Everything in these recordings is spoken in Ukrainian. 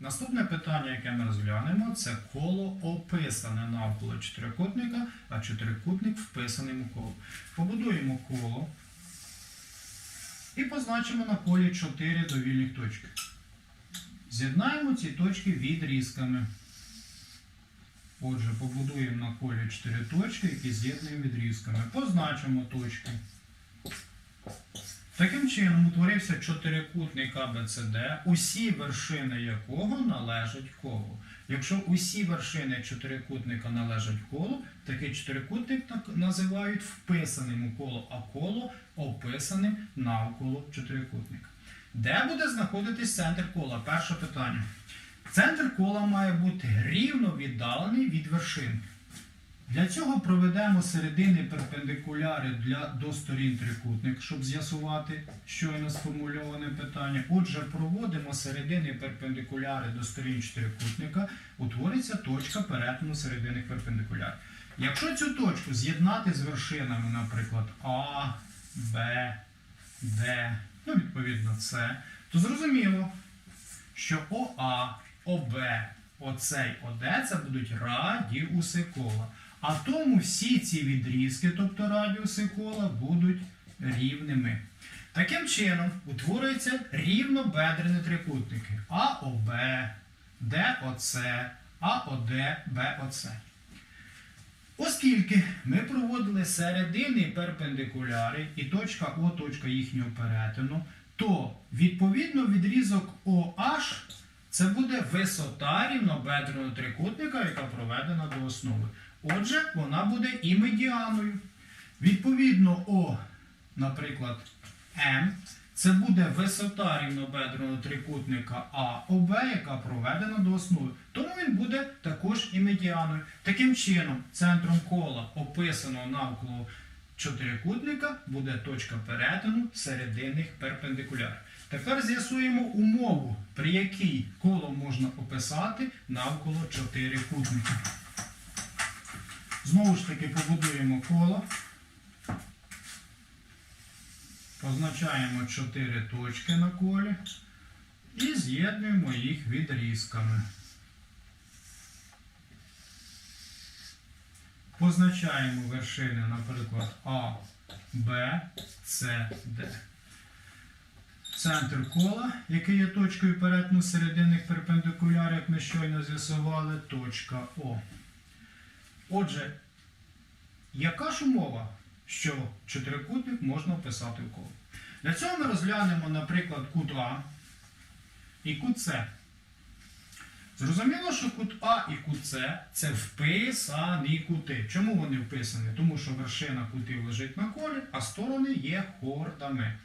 Наступне питання, яке ми розглянемо, це коло описане навколо чотирикутника, а чотирикутник вписаний у коло. Побудуємо коло і позначимо на колі 4 довільних точки. З'єднаємо ці точки відрізками. Отже, побудуємо на колі 4 точки, які з'єднуємо відрізками. Позначимо точки. Таким чином утворився чотирикутник ABCD, усі вершини якого належать колу. Якщо усі вершини чотирикутника належать колу, такий чотирикутник так називають вписаним у коло, а коло описаним навколо чотирикутника. Де буде знаходитись центр кола? Перше питання. Центр кола має бути рівно віддалений від вершин. Для цього проведемо середини перпендикуляри для, до сторін трикутник, щоб з'ясувати щойно сформульоване питання. Отже, проводимо середини перпендикуляри до сторін чотирикутника, утвориться точка перетину середини перпендикулярів. Якщо цю точку з'єднати з вершинами, наприклад, А, Б, Д, ну, відповідно С, то зрозуміло, що ОА, ОБ, ОЦ і ОД це будуть радіуси кола. А тому всі ці відрізки, тобто радіуси кола, будуть рівними. Таким чином утворюються рівнобедрені трикутники АОБ, ДОЦ, АОД, БОЦ. Оскільки ми проводили середини перпендикуляри і точка О, точка їхнього перетину, то відповідно відрізок OH це буде висота рівнобедреного трикутника, яка проведена до основи. Отже, вона буде і медіаною. Відповідно, О, наприклад, М, це буде висота рівнобедреного трикутника АОБ, яка проведена до основи. Тому він буде також і медіаною. Таким чином, центром кола, описаного навколо чотирикутника, буде точка перетину серединних перпендикулярів. Тепер з'ясуємо умову, при якій коло можна описати навколо чотирикутника. Знову ж таки побудуємо коло. Позначаємо 4 точки на колі і з'єднуємо їх відрізками. Позначаємо вершини, наприклад, А, Б, С, Д. Центр кола, який є точкою перетину серединних перпендикулярів, як ми щойно з'ясували, точка О. Отже, яка ж умова, що чотирикутник можна вписати в коло? Для цього ми розглянемо, наприклад, кут А і кут С. Зрозуміло, що кут А і кут С це вписані кути. Чому вони вписані? Тому що вершина кутів лежить на колі, а сторони є хордами.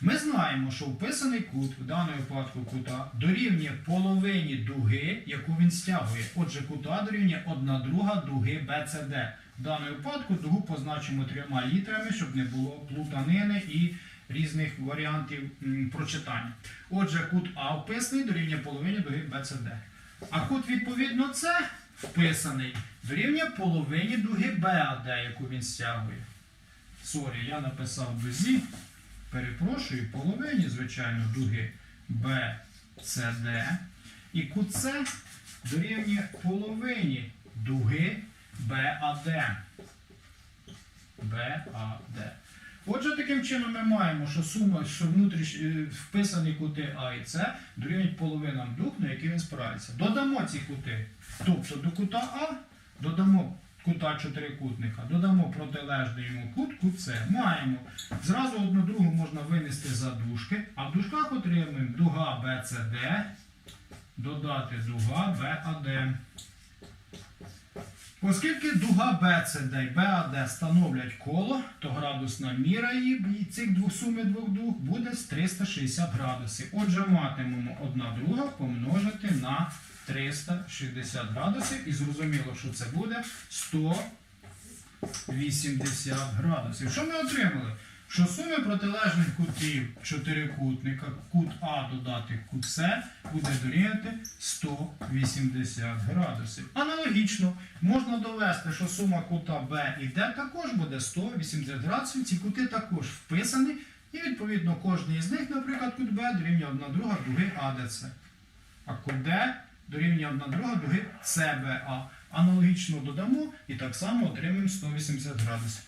Ми знаємо, що вписаний кут, в даному випадку кута, дорівнює половині дуги, яку він стягує. Отже, кута дорівнює 1 друга дуги BCD. В даному випадку дугу позначимо трьома літерами, щоб не було плутанини і різних варіантів прочитання. Отже, кут А вписаний дорівнює половині дуги BCD. А кут, відповідно, С вписаний дорівнює половині дуги BAD, яку він стягує. Сорі, я написав дузі. Перепрошую, половині, звичайно, дуги BCD. І С дорівнює половині дуги BAD. BAD. Отже, таким чином ми маємо, що сума, що внутріш... е, вписані кути А і С дорівнюють половинам дуг, на які він спирається. Додамо ці кути. Тобто до кута А додамо кута чотирикутника, додамо протилежний йому кут, кут С. Маємо. Зразу одну другу можна винести за дужки, а в дужках отримуємо дуга BCD, додати дуга BAD. Оскільки дуга BCD і BAD становлять коло, то градусна міра її цих двох суми двох дуг буде з 360 градусів. Отже, матимемо одна друга помножити на 360 градусів і зрозуміло, що це буде 180 градусів. Що ми отримали? Що суми протилежних кутів чотирикутника, кут А додати кут С буде дорівнювати 180 градусів. Аналогічно можна довести, що сума кута Б і Д також буде 180 градусів. Ці кути також вписані. І відповідно кожний із них, наприклад, кут Б дорівнює 1 друга дуги АДЦ. А кут D дорівнює одна друга дуги CBA. Аналогічно додамо і так само отримаємо 180 градусів.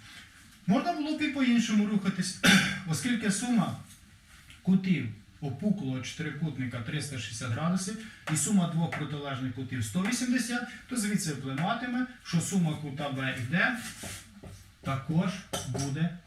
Можна було б і по-іншому рухатись, оскільки сума кутів опуклого чотирикутника 360 градусів і сума двох протилежних кутів 180, то звідси впливатиме, що сума кута B і D також буде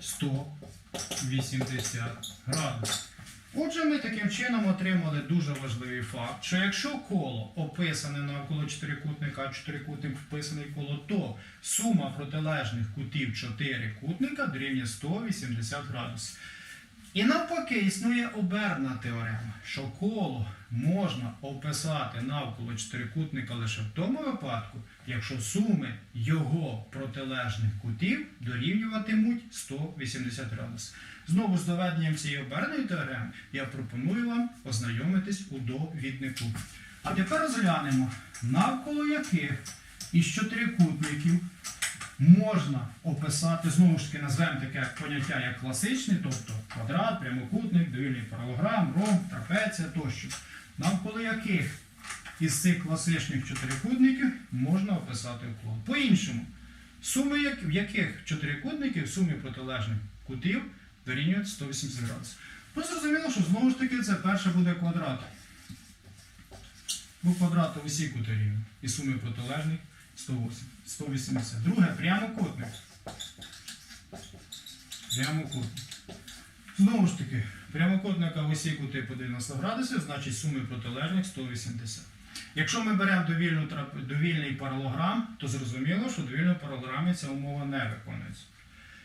180 градусів. Отже, ми таким чином отримали дуже важливий факт, що якщо коло описане навколо чотирикутника, а чотирикутник вписаний коло, то сума протилежних кутів чотирикутника дорівнює 180 градусів. І навпаки, існує оберна теорема, що коло можна описати навколо чотирикутника лише в тому випадку, якщо суми його протилежних кутів дорівнюватимуть 180 градусів. Знову з доведенням цієї оберної теореми я пропоную вам ознайомитись у довіднику. А тепер розглянемо, навколо яких із чотирикутників можна описати, знову ж таки, назвемо таке поняття як класичний, тобто квадрат, прямокутник, довільний паралограм, ромб, трапеція тощо. Навколо яких із цих класичних чотирикутників можна описати уклон. По-іншому, суми в яких чотирикутників, суми протилежних кутів дорівнюють 180 градусів. Ну, зрозуміло, що знову ж таки це перше буде квадрат. Бо квадрата усі кути рівні. І суми протилежних 180. 180. Друге прямокутник. Прямокутник. Знову ж таки, прямокутника усі кути по 90 градусів, значить суми протилежних 180. Якщо ми беремо довільну, довільний паралограм, то зрозуміло, що в довільному паралограмі ця умова не виконується.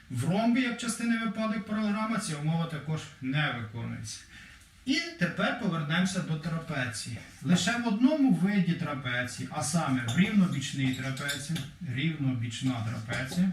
В ромбі, як частини випадок паралограма, ця умова також не виконується. І тепер повернемося до трапеції. Лише в одному виді трапеції, а саме в рівнобічній трапеції, рівнобічна трапеція.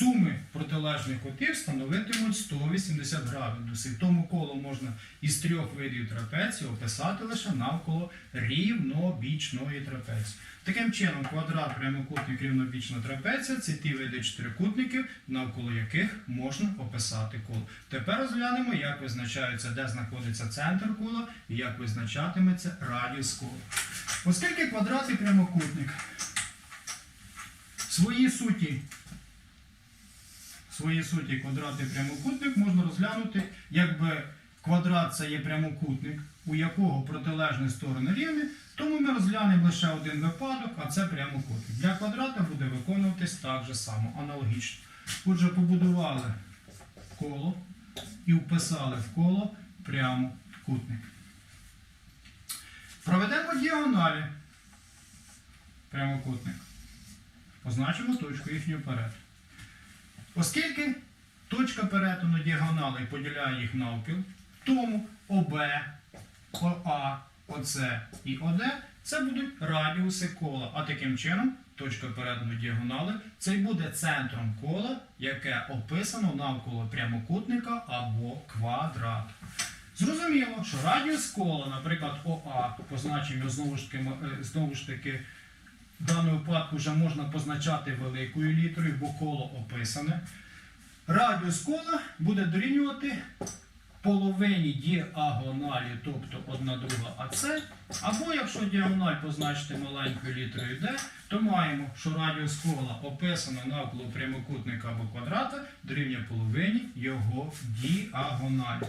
Суми протилежних кутів становитимуть 180 градусів. Тому коло можна із трьох видів трапеції описати лише навколо рівнобічної трапеції. Таким чином, квадрат, прямокутник, рівнобічна трапеція це ті види чотирикутників, навколо яких можна описати коло. Тепер розглянемо, як визначається, де знаходиться центр кола і як визначатиметься радіус кола. Оскільки квадрат і прямокутник в своїй суті своїй суті квадрат і прямокутник можна розглянути, якби квадрат це є прямокутник, у якого протилежні сторони рівні, тому ми розглянемо лише один випадок, а це прямокутник. Для квадрата буде виконуватись так же само, аналогічно. Отже, побудували коло і вписали в коло прямокутник. Проведемо діагоналі прямокутник. Позначимо точку їхньої перетину. Оскільки точка перетину діагоналей поділяє їх навпіл, тому ОБ, ОА, ОЦ і ОД це будуть радіуси кола. А таким чином точка перетину діагонали це й буде центром кола, яке описано навколо прямокутника або квадрату. Зрозуміло, що радіус кола, наприклад, ОА, позначимо знову ж таки, е, знову ж таки в даному випадку вже можна позначати великою літерою, бо коло описане. Радіус кола буде дорівнювати половині діагоналі, тобто 1 друга АС. Або якщо діагональ позначити маленькою літерою D, то маємо, що радіус кола описано навколо прямокутника або квадрата дорівнює половині його діагоналі.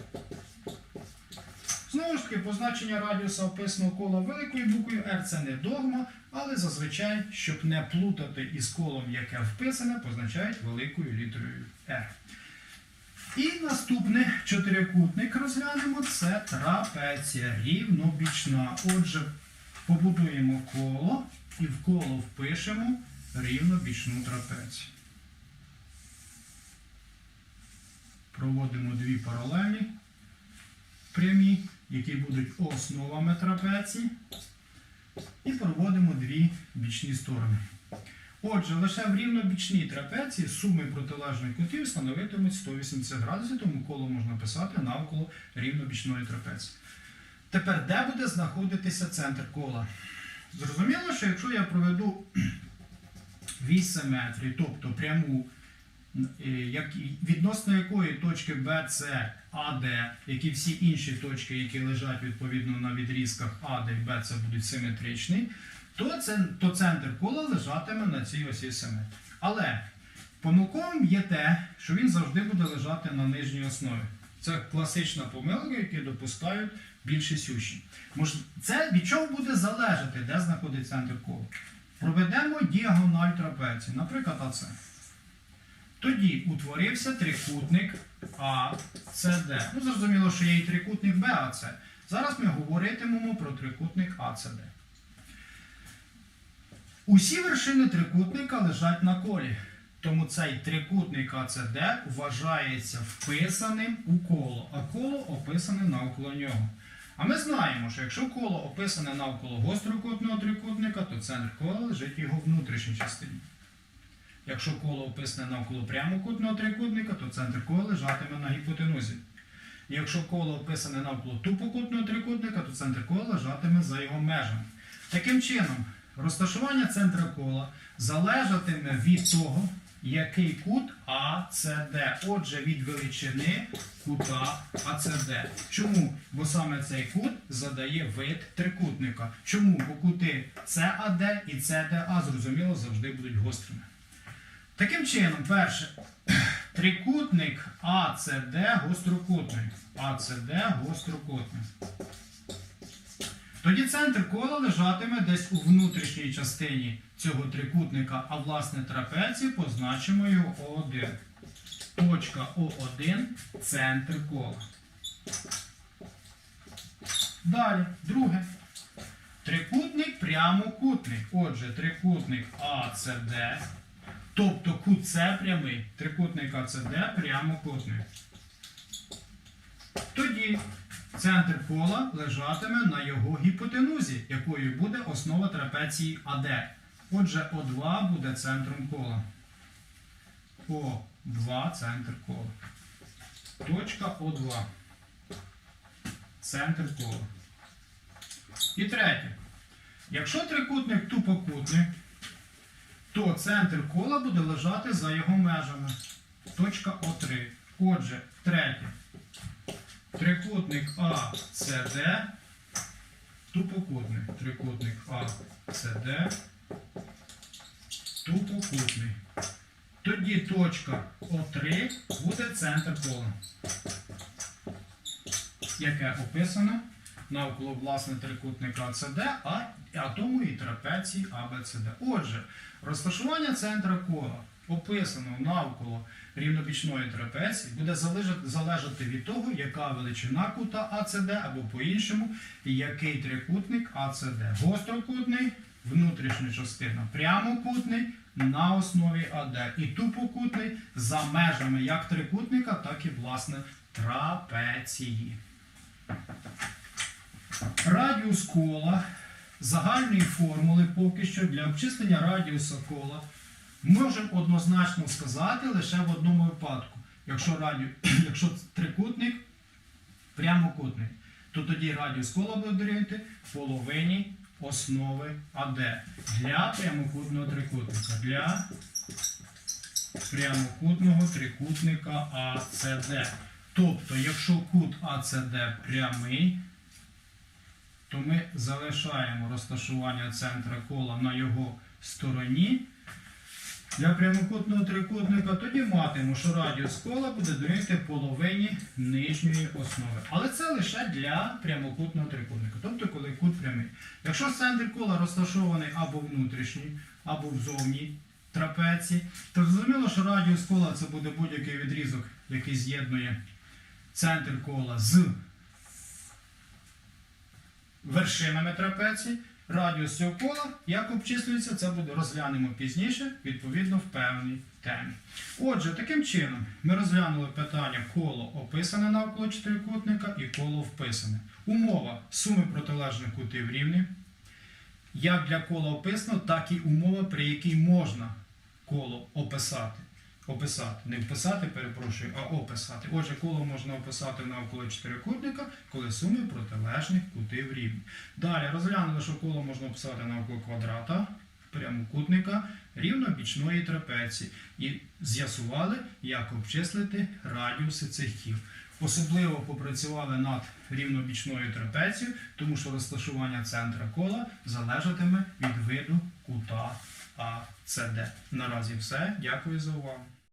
Знову ж таки, позначення радіуса описаного кола великою буквою R це не догма, але зазвичай, щоб не плутати із колом, яке вписане, позначають великою літерою R. І наступний чотирикутник розглянемо це трапеція рівнобічна. Отже, побудуємо коло і в коло впишемо рівнобічну трапецію. Проводимо дві паралелі прямі, які будуть основами трапеції. І проводимо дві бічні сторони. Отже, лише в рівнобічній трапеції суми протилежних кутів становитимуть 180 градусів, тому коло можна писати навколо рівнобічної трапеції. Тепер, де буде знаходитися центр кола? Зрозуміло, що якщо я проведу вісь симетрії, тобто пряму відносно якої точки Б, С, А, Д, як і всі інші точки, які лежать відповідно на відрізках А, Д і Б, це будуть симетричні, то, це, то центр кола лежатиме на цій осі симетрії. Але помилковим є те, що він завжди буде лежати на нижній основі. Це класична помилка, яку допускають більшість учнів. Це від чого буде залежати, де знаходиться центр кола. Проведемо діагональ трапеції, наприклад, АЦ. Тоді утворився трикутник АЦД. Ну, зрозуміло, що є і трикутник БАЦ. Зараз ми говоритимемо про трикутник АЦД. Усі вершини трикутника лежать на колі. Тому цей трикутник АЦД вважається вписаним у коло, а коло описане навколо нього. А ми знаємо, що якщо коло описане навколо гострокутного трикутника, то центр кола лежить в його внутрішній частині. Якщо коло описане навколо прямокутного трикутника, то центр кола лежатиме на гіпотенузі. Якщо коло описане навколо тупокутного трикутника, то центр кола лежатиме за його межами. Таким чином, розташування центра кола залежатиме від того, який кут АЦД. Отже, від величини кута АЦД. Чому? Бо саме цей кут задає вид трикутника. Чому? Бо кути САД і СДА, зрозуміло, завжди будуть гострими. Таким чином, перше, трикутник АЦД гострокутний. АЦД гострокутний. Тоді центр кола лежатиме десь у внутрішній частині цього трикутника, а власне трапеції позначимо його О1. Точка О1 центр кола. Далі, друге. Трикутник прямокутний. Отже, трикутник АЦД, тобто кут С прямий, трикутник АЦД прямокутний. Тоді центр кола лежатиме на його гіпотенузі, якою буде основа трапеції АД. Отже, О2 буде центром кола. О2 центр кола. Точка О2. Центр кола. І третє. Якщо трикутник тупокутний, то центр кола буде лежати за його межами. Точка О3. Отже, третє. Трикутник АЦД. Тупокутний. Трикутник АЦД. Тупокутний. Тоді точка О3 буде центр кола. Яке описано навколо власне трикутника АЦД, а, а тому і трапеції АБЦД. Отже, розташування центра кола описано навколо рівнобічної трапеції буде залежати від того, яка величина кута АЦД або по-іншому, який трикутник АЦД. Гострокутний, внутрішня частина прямокутний на основі АД. І тупокутний за межами як трикутника, так і власне трапеції. Радіус кола загальної формули поки що для обчислення радіуса кола можемо однозначно сказати лише в одному випадку. Якщо, радіу... Якщо трикутник прямокутний, то тоді радіус кола буде дорівнювати половині основи АД для прямокутного трикутника. Для прямокутного трикутника АЦД. Тобто, якщо кут АЦД прямий, то ми залишаємо розташування центра кола на його стороні. Для прямокутного трикутника тоді матимемо, що радіус кола буде дорівнювати половині нижньої основи. Але це лише для прямокутного трикутника, тобто коли кут прямий. Якщо центр кола розташований або внутрішній, або взовні трапеції, то зрозуміло, що радіус кола це буде будь-який відрізок, який з'єднує центр кола з вершинами трапеції. Радіус цього кола, як обчислюється, це буде розглянемо пізніше, відповідно в певній темі. Отже, таким чином ми розглянули питання коло описане навколо чотирикутника і коло вписане. Умова суми протилежних кутів рівні. Як для кола описано, так і умова, при якій можна коло описати. Описати. Не вписати, перепрошую, а описати. Отже, коло можна описати навколо чотирикутника, коли суми протилежних кутів рівні. Далі розглянули, що коло можна описати навколо квадрата. прямокутника рівнобічної трапеції і з'ясували, як обчислити радіуси цих кіл. Особливо попрацювали над рівнобічною трапецією, тому що розташування центра кола залежатиме від виду кута АЦД. Наразі все. Дякую за увагу.